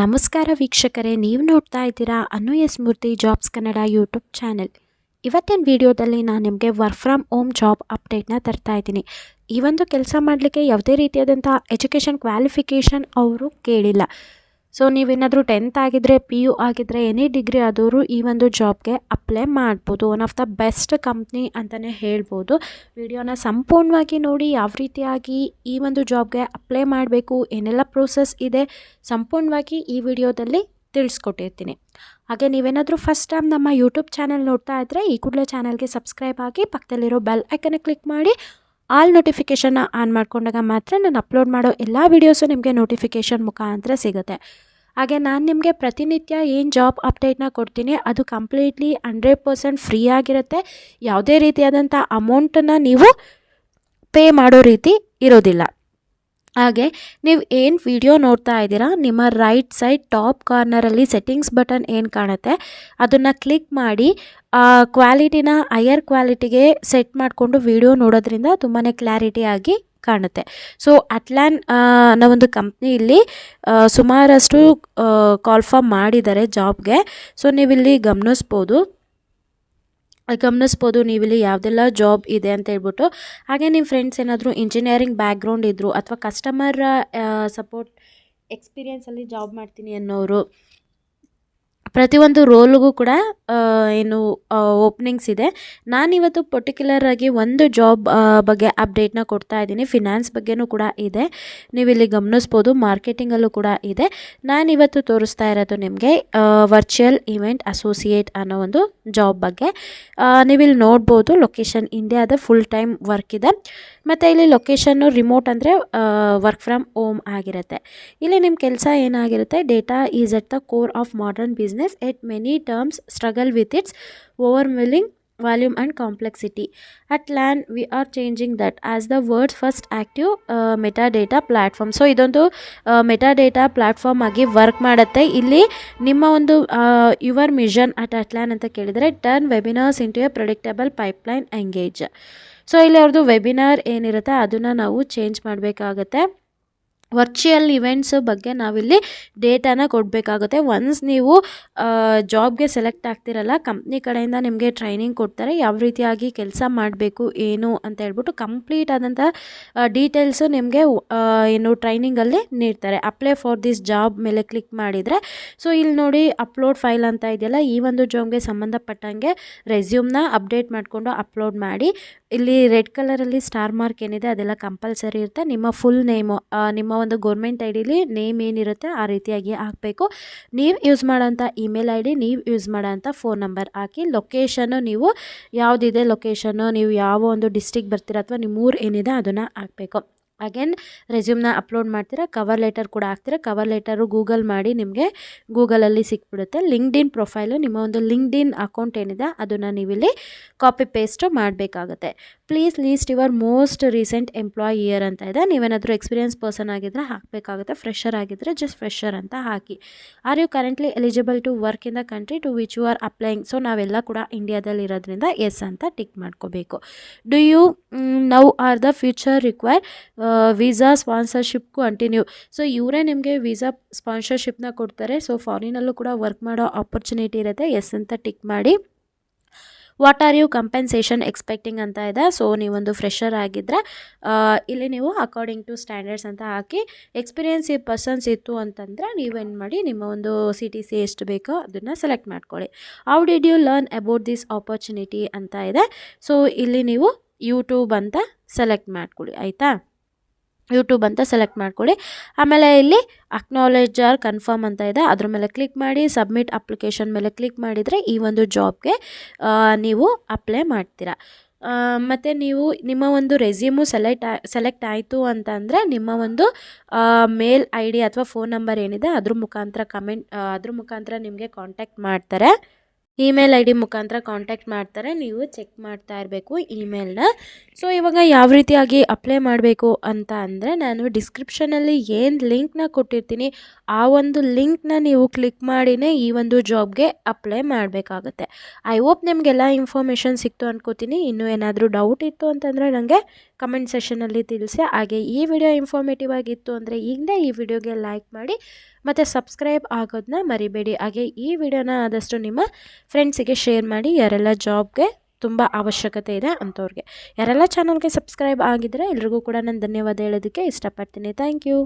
ನಮಸ್ಕಾರ ವೀಕ್ಷಕರೇ, ನೀವು ನೋಡ್ತಾ ಇದ್ದೀರಾ Anu S Murthy jobs Kannada YouTube channel. ಇವತ್ತಿನ ವಿಡಿಯೋದಲ್ಲಿ ನಾನು ನಿಮಗೆ ವರ್ಕ್ ಫ್ರಮ್ ಹೋಮ್ ಜಾಬ್ ಅಪ್ಡೇಟ್ನ ತರ್ತಾ ಇದ್ದೀನಿ. ಈ ಒಂದು ಕೆಲಸ ಮಾಡಲಿಕ್ಕೆ ಯಾವುದೇ ರೀತಿಯಾದಂಥ ಎಜುಕೇಷನ್ ಕ್ವಾಲಿಫಿಕೇಷನ್ ಅವರು ಕೇಳಿಲ್ಲ. ಸೊ ನೀವೇನಾದರೂ ಟೆಂತ್ ಆಗಿದ್ದರೆ ಪಿ ಯು ಆಗಿದ್ದರೆ ಎನಿ ಡಿಗ್ರಿ ಆದವರು ಈ ಒಂದು ಜಾಬ್ಗೆ ಅಪ್ಲೈ ಮಾಡ್ಬೋದು. One of the best company ಅಂತಲೇ ಹೇಳ್ಬೋದು. ವಿಡಿಯೋನ ಸಂಪೂರ್ಣವಾಗಿ ನೋಡಿ, ಯಾವ ರೀತಿಯಾಗಿ ಈ ಒಂದು ಜಾಬ್ಗೆ ಅಪ್ಲೈ ಮಾಡಬೇಕು, ಏನೆಲ್ಲ ಪ್ರೋಸೆಸ್ ಇದೆ, ಸಂಪೂರ್ಣವಾಗಿ ಈ ವಿಡಿಯೋದಲ್ಲಿ ತಿಳಿಸ್ಕೊಟ್ಟಿರ್ತೀನಿ. ಹಾಗೆ ನೀವೇನಾದರೂ ಫಸ್ಟ್ ಟೈಮ್ ನಮ್ಮ ಯೂಟ್ಯೂಬ್ ಚಾನಲ್ ನೋಡ್ತಾ ಇದ್ದರೆ ಈ ಕೂಡಲೇ ಚಾನಲ್ಗೆ ಸಬ್ಸ್ಕ್ರೈಬ್ ಆಗಿ ಪಕ್ಕದಲ್ಲಿರೋ ಬೆಲ್ ಐಕನ್ನ ಕ್ಲಿಕ್ ಮಾಡಿ ಆಲ್ ನೋಟಿಫಿಕೇಷನ್ನ ಆನ್ ಮಾಡಿಕೊಂಡಾಗ ಮಾತ್ರ ನಾನು ಅಪ್ಲೋಡ್ ಮಾಡೋ ಎಲ್ಲ ವೀಡಿಯೋಸು ನಿಮಗೆ ನೋಟಿಫಿಕೇಷನ್ ಮುಖಾಂತರ ಸಿಗುತ್ತೆ. ಹಾಗೆ ನಾನು ನಿಮಗೆ ಪ್ರತಿನಿತ್ಯ ಏನು ಜಾಬ್ ಅಪ್ಡೇಟ್ನ ಕೊಡ್ತೀನಿ ಅದು ಕಂಪ್ಲೀಟ್ಲಿ ಹಂಡ್ರೆಡ್ ಪರ್ಸೆಂಟ್ ಫ್ರೀ ಆಗಿರುತ್ತೆ. ಯಾವುದೇ ರೀತಿಯಾದಂಥ ಅಮೌಂಟನ್ನು ನೀವು ಪೇ ಮಾಡೋ ರೀತಿ ಇರೋದಿಲ್ಲ. ಹಾಗೆ ನೀವು ಏನು ವಿಡಿಯೋ ನೋಡ್ತಾ ಇದ್ದೀರಾ, ನಿಮ್ಮ ರೈಟ್ ಸೈಡ್ ಟಾಪ್ ಕಾರ್ನರಲ್ಲಿ ಸೆಟ್ಟಿಂಗ್ಸ್ ಬಟನ್ ಏನು ಕಾಣುತ್ತೆ, ಅದನ್ನು ಕ್ಲಿಕ್ ಮಾಡಿ ಕ್ವಾಲಿಟಿನ ಹೈಯರ್ ಕ್ವಾಲಿಟಿಗೆ ಸೆಟ್ ಮಾಡಿಕೊಂಡು ವಿಡಿಯೋ ನೋಡೋದ್ರಿಂದ ತುಂಬಾ ಕ್ಲಾರಿಟಿಯಾಗಿ ಕಾಣುತ್ತೆ. ಸೊ ಅಟ್ಲ್ಯಾನ್ ಅನ್ನೋ ಒಂದು ಕಂಪ್ನಿಯಲ್ಲಿ ಸುಮಾರಷ್ಟು ಕಾಲ್ಫಾರ್ಮ್ ಮಾಡಿದ್ದಾರೆ ಜಾಬ್ಗೆ ಸೊ ನೀವಿಲ್ಲಿ ಗಮನಿಸ್ಬೋದು. ಗಮನಿಸ್ಬೋದು, ನೀವಿಲ್ಲಿ ಯಾವುದೆಲ್ಲ ಜಾಬ್ ಇದೆ ಅಂತ ಹೇಳ್ಬಿಟ್ಟು. ಹಾಗೆ ನಿಮ್ಮ ಫ್ರೆಂಡ್ಸ್ ಏನಾದರೂ ಇಂಜಿನಿಯರಿಂಗ್ ಬ್ಯಾಕ್ಗ್ರೌಂಡ್ ಇದ್ದರು ಅಥವಾ ಕಸ್ಟಮರ್ ಸಪೋರ್ಟ್ ಎಕ್ಸ್ಪೀರಿಯನ್ಸಲ್ಲಿ ಜಾಬ್ ಮಾಡ್ತೀನಿ ಅನ್ನೋರು ಪ್ರತಿಯೊಂದು ರೋಲ್ಗೂ ಕೂಡ ಏನು ಓಪನಿಂಗ್ಸ್ ಇದೆ. ನಾನಿವತ್ತು ಪರ್ಟಿಕ್ಯುಲರ್ ಆಗಿ ಒಂದು ಜಾಬ್ ಬಗ್ಗೆ ಅಪ್ಡೇಟ್ನ ಕೊಡ್ತಾ ಇದ್ದೀನಿ. ಫಿನಾನ್ಸ್ ಬಗ್ಗೆನೂ ಕೂಡ ಇದೆ. ನೀವಿಲ್ಲಿ ಗಮನಿಸ್ಬೋದು ಮಾರ್ಕೆಟಿಂಗಲ್ಲೂ ಕೂಡ ಇದೆ. ನಾನಿವತ್ತು ತೋರಿಸ್ತಾ ಇರೋದು ನಿಮಗೆ ವರ್ಚುವಲ್ ಇವೆಂಟ್ ಅಸೋಸಿಯೇಟ್ ಅನ್ನೋ ಒಂದು ಜಾಬ್ ಬಗ್ಗೆ. ನೀವಿಲ್ಲಿ ನೋಡ್ಬೋದು ಲೊಕೇಶನ್ ಇಂಡಿಯಾದ ಫುಲ್ ಟೈಮ್ ವರ್ಕ್ ಇದೆ. ಮತ್ತು ಇಲ್ಲಿ ಲೊಕೇಶನ್ನು ರಿಮೋಟ್ ಅಂದರೆ ವರ್ಕ್ ಫ್ರಮ್ ಹೋಮ್ ಆಗಿರುತ್ತೆ. ಇಲ್ಲಿ ನಿಮ್ಮ ಕೆಲಸ ಏನಾಗಿರುತ್ತೆ? Data is at the core of modern business yet many teams struggle with its overwhelming volume and complexity Atlan we are changing that as the world's first active meta data platform so ಇದೊಂದು meta data platform ಆಗಿ work ಮಾಡುತ್ತೆ. ಇಲ್ಲಿ ನಿಮ್ಮ ಒಂದು your mission at Atlan ಅಂತ ಕೇಳಿದರೆ turn webinars into a predictable pipeline engage so ಇಲ್ಲಿ ಅವ್ರದ್ದು ವೆಬಿನಾರ್ ಏನಿರುತ್ತೆ, ಅದನ್ನು ನಾವು ಚೇಂಜ್ ಮಾಡಬೇಕಾಗತ್ತೆ. ವರ್ಚುವಲ್ ಇವೆಂಟ್ಸ್ ಬಗ್ಗೆ ನಾವಿಲ್ಲಿ ಡೇಟಾನ ಕೊಡಬೇಕಾಗುತ್ತೆ. ಒನ್ಸ್ ನೀವು ಜಾಬ್ಗೆ ಸೆಲೆಕ್ಟ್ ಆಗ್ತಿರಲ್ಲ ಕಂಪ್ನಿ ಕಡೆಯಿಂದ ನಿಮಗೆ ಟ್ರೈನಿಂಗ್ ಕೊಡ್ತಾರೆ. ಯಾವ ರೀತಿಯಾಗಿ ಕೆಲಸ ಮಾಡಬೇಕು, ಏನು ಅಂತ ಹೇಳ್ಬಿಟ್ಟು ಕಂಪ್ಲೀಟ್ ಆದಂಥ ಡೀಟೇಲ್ಸು ನಿಮಗೆ ಏನು ಟ್ರೈನಿಂಗಲ್ಲಿ ನೀಡ್ತಾರೆ. ಅಪ್ಲೈ ಫಾರ್ ದಿಸ್ ಜಾಬ್ ಮೇಲೆ ಕ್ಲಿಕ್ ಮಾಡಿದರೆ ಸೊ ಇಲ್ಲಿ ನೋಡಿ ಅಪ್ಲೋಡ್ ಫೈಲ್ ಅಂತ ಇದೆಯಲ್ಲ, ಈ ಒಂದು ಜಾಬ್ಗೆ ಸಂಬಂಧಪಟ್ಟಂಗೆ ರೆಸ್ಯೂಮ್ನ ಅಪ್ಡೇಟ್ ಮಾಡಿಕೊಂಡು ಅಪ್ಲೋಡ್ ಮಾಡಿ. ಇಲ್ಲಿ ರೆಡ್ ಕಲರಲ್ಲಿ ಸ್ಟಾರ್ ಮಾರ್ಕ್ ಏನಿದೆ, ಅದೆಲ್ಲ ಕಂಪಲ್ಸರಿ ಇರುತ್ತೆ. ನಿಮ್ಮ ಫುಲ್ ನೇಮು ನಿಮ್ಮ ಒಂದು ಗೌರ್ಮೆಂಟ್ ಐ ಡಿಲಿ ನೇಮ್ ಏನಿರುತ್ತೆ ಆ ರೀತಿಯಾಗಿ ಹಾಕಬೇಕು. ನೀವು ಯೂಸ್ ಮಾಡೋಂಥ ಇಮೇಲ್ ಐ ಡಿ ನೀವು ಯೂಸ್ ಮಾಡೋಂಥ ಫೋನ್ ನಂಬರ್ ಹಾಕಿ ಲೊಕೇಶನ್ನು ನೀವು ಯಾವುದಿದೆ ಲೊಕೇಶನ್ನು ನೀವು ಯಾವ ಒಂದು ಡಿಸ್ಟಿಕ್ ಬರ್ತೀರ ಅಥವಾ ನಿಮ್ಮ ಊರು ಏನಿದೆ ಅದನ್ನು ಹಾಕಬೇಕು. ಅಗೇನ್ ರೆಸ್ಯೂಮ್ನ ಅಪ್ಲೋಡ್ ಮಾಡ್ತೀರಾ? ಕವರ್ ಲೆಟರ್ ಕೂಡ ಹಾಕ್ತೀರಾ? ಕವರ್ ಲೆಟರು ಗೂಗಲ್ ಮಾಡಿ ನಿಮಗೆ ಗೂಗಲಲ್ಲಿ ಸಿಕ್ಬಿಡುತ್ತೆ. ಲಿಂಕ್ಡ್ ಇನ್ ಪ್ರೊಫೈಲು ನಿಮ್ಮ ಒಂದು ಲಿಂಕ್ಡ್ ಇನ್ ಅಕೌಂಟ್ ಏನಿದೆ, ಅದನ್ನು ನೀವಿಲ್ಲಿ ಕಾಪಿ ಪೇಸ್ಟು ಮಾಡಬೇಕಾಗುತ್ತೆ. Please list your most recent employer ಅಂತ ಇದೆ. ನೀವೇನಾದರೂ ಎಕ್ಸ್ಪೀರಿಯನ್ಸ್ ಪರ್ಸನ್ ಆಗಿದ್ದರೆ ಹಾಕಬೇಕಾಗುತ್ತೆ. ಫ್ರೆಷರ್ ಆಗಿದ್ದರೆ ಜಸ್ಟ್ ಫ್ರೆಷರ್ ಅಂತ ಹಾಕಿ. Are you currently eligible to work in the country to which you are applying so ನಾವೆಲ್ಲ ಕೂಡ ಇಂಡಿಯಾದಲ್ಲಿ ಇರೋದ್ರಿಂದ ಎಸ್ ಅಂತ ಟಿಕ್ ಮಾಡ್ಕೋಬೇಕು. Do you now or the future require visa sponsorship continue so, ಇವರೇ ನಿಮಗೆ ವೀಸಾ ಸ್ಪಾನ್ಸರ್ಶಿಪ್ನ ಕೊಡ್ತಾರೆ. ಸೊ, ಫಾರಿನಲ್ಲೂ ಕೂಡ ವರ್ಕ್ ಮಾಡೋ ಆಪರ್ಚುನಿಟಿ ಇರುತ್ತೆ. ಎಸ್ ಅಂತ ಟಿಕ್ ಮಾಡಿ. What are you compensation expecting ಅಂತ ಇದೆ. ಸೊ, ನೀವೊಂದು ಫ್ರೆಷರ್ ಆಗಿದ್ದರೆ ಇಲ್ಲಿ ನೀವು ಅಕಾರ್ಡಿಂಗ್ ಟು ಸ್ಟ್ಯಾಂಡರ್ಡ್ಸ್ ಅಂತ ಹಾಕಿ ಎಕ್ಸ್ಪೀರಿಯನ್ಸ್ ಈ ಪರ್ಸನ್ಸ್ ಇತ್ತು ಅಂತಂದರೆ ನೀವೇನು ಮಾಡಿ, ನಿಮ್ಮ ಒಂದು ಸಿ ಟಿ ಸಿ ಎಷ್ಟು ಬೇಕೋ ಅದನ್ನು ಸೆಲೆಕ್ಟ್ ಮಾಡ್ಕೊಳ್ಳಿ. How did you learn about this opportunity ಅಂತ ಇದೆ. ಸೊ, ಇಲ್ಲಿ ನೀವು ಯೂಟ್ಯೂಬ್ ಅಂತ ಸೆಲೆಕ್ಟ್ ಮಾಡ್ಕೊಳ್ಳಿ. ಆಯಿತಾ? ಯೂಟ್ಯೂಬ್ ಅಂತ ಸೆಲೆಕ್ಟ್ ಮಾಡ್ಕೊಳ್ಳಿ. ಆಮೇಲೆ ಇಲ್ಲಿ ಅಕ್ನಾಲೇಜ್ ಆರ್ ಕನ್ಫರ್ಮ್ ಅಂತ ಇದೆ. ಅದ್ರ ಮೇಲೆ ಕ್ಲಿಕ್ ಮಾಡಿ ಸಬ್ಮಿಟ್ ಅಪ್ಲಿಕೇಶನ್ ಮೇಲೆ ಕ್ಲಿಕ್ ಮಾಡಿದರೆ ಈ ಒಂದು ಜಾಬ್ಗೆ ನೀವು ಅಪ್ಲೈ ಮಾಡ್ತೀರಾ. ಮತ್ತು ನೀವು ನಿಮ್ಮ ಒಂದು ರೆಸ್ಯೂಮು ಸೆಲೆಕ್ಟ್ ಸೆಲೆಕ್ಟ್ ಆಯಿತು ಅಂತಂದರೆ ನಿಮ್ಮ ಒಂದು ಮೇಲ್ ಐ ಡಿ ಅಥವಾ ಫೋನ್ ನಂಬರ್ ಏನಿದೆ ಅದ್ರ ಮುಖಾಂತರ ಕಮೆಂಟ್ ಅದ್ರ ಮುಖಾಂತರ ನಿಮಗೆ ಕಾಂಟ್ಯಾಕ್ಟ್ ಮಾಡ್ತಾರೆ. ಇಮೇಲ್ ಐ ಡಿ ಮುಖಾಂತರ ಕಾಂಟ್ಯಾಕ್ಟ್ ಮಾಡ್ತಾರೆ. ನೀವು ಚೆಕ್ ಮಾಡ್ತಾ ಇರಬೇಕು ಇಮೇಲ್ನ. ಸೊ ಇವಾಗ ಯಾವ ರೀತಿಯಾಗಿ ಅಪ್ಲೈ ಮಾಡಬೇಕು ಅಂತ ಅಂದರೆ ನಾನು ಡಿಸ್ಕ್ರಿಪ್ಷನಲ್ಲಿ ಏನು ಲಿಂಕ್ನ ಕೊಟ್ಟಿರ್ತೀನಿ, ಆ ಒಂದು ಲಿಂಕ್ನ ನೀವು ಕ್ಲಿಕ್ ಮಾಡಿನೇ ಈ ಒಂದು ಜಾಬ್ಗೆ ಅಪ್ಲೈ ಮಾಡಬೇಕಾಗತ್ತೆ. ಐ ಹೋಪ್ ನಿಮಗೆಲ್ಲ ಇನ್ಫಾರ್ಮೇಷನ್ ಸಿಕ್ತು ಅನ್ಕೋತೀನಿ. ಇನ್ನೂ ಏನಾದರೂ ಡೌಟ್ ಇತ್ತು ಅಂತಂದರೆ ನನಗೆ ಕಮೆಂಟ್ ಸೆಷನಲ್ಲಿ ತಿಳಿಸಿ. ಹಾಗೆ ಈ ವಿಡಿಯೋ ಇನ್ಫಾರ್ಮೇಟಿವ್ ಆಗಿತ್ತು ಅಂದರೆ ಈಗಲೇ ಈ ವಿಡಿಯೋಗೆ ಲೈಕ್ ಮಾಡಿ. ಮತ್ತು ಸಬ್ಸ್ಕ್ರೈಬ್ ಆಗೋದನ್ನ ಮರಿಬೇಡಿ. ಹಾಗೆ ಈ ವಿಡಿಯೋನ ಆದಷ್ಟು ನಿಮ್ಮ ಫ್ರೆಂಡ್ಸಿಗೆ ಶೇರ್ ಮಾಡಿ, ಯಾರೆಲ್ಲ ಜಾಬ್ಗೆ ತುಂಬ ಅವಶ್ಯಕತೆ ಇದೆ ಅಂಥವ್ರಿಗೆ. ಯಾರೆಲ್ಲ ಚಾನಲ್ಗೆ ಸಬ್ಸ್ಕ್ರೈಬ್ ಆಗಿದ್ದರೆ ಎಲ್ರಿಗೂ ಕೂಡ ನಾನು ಧನ್ಯವಾದ ಹೇಳೋದಕ್ಕೆ ಇಷ್ಟಪಡ್ತೀನಿ. Thank you.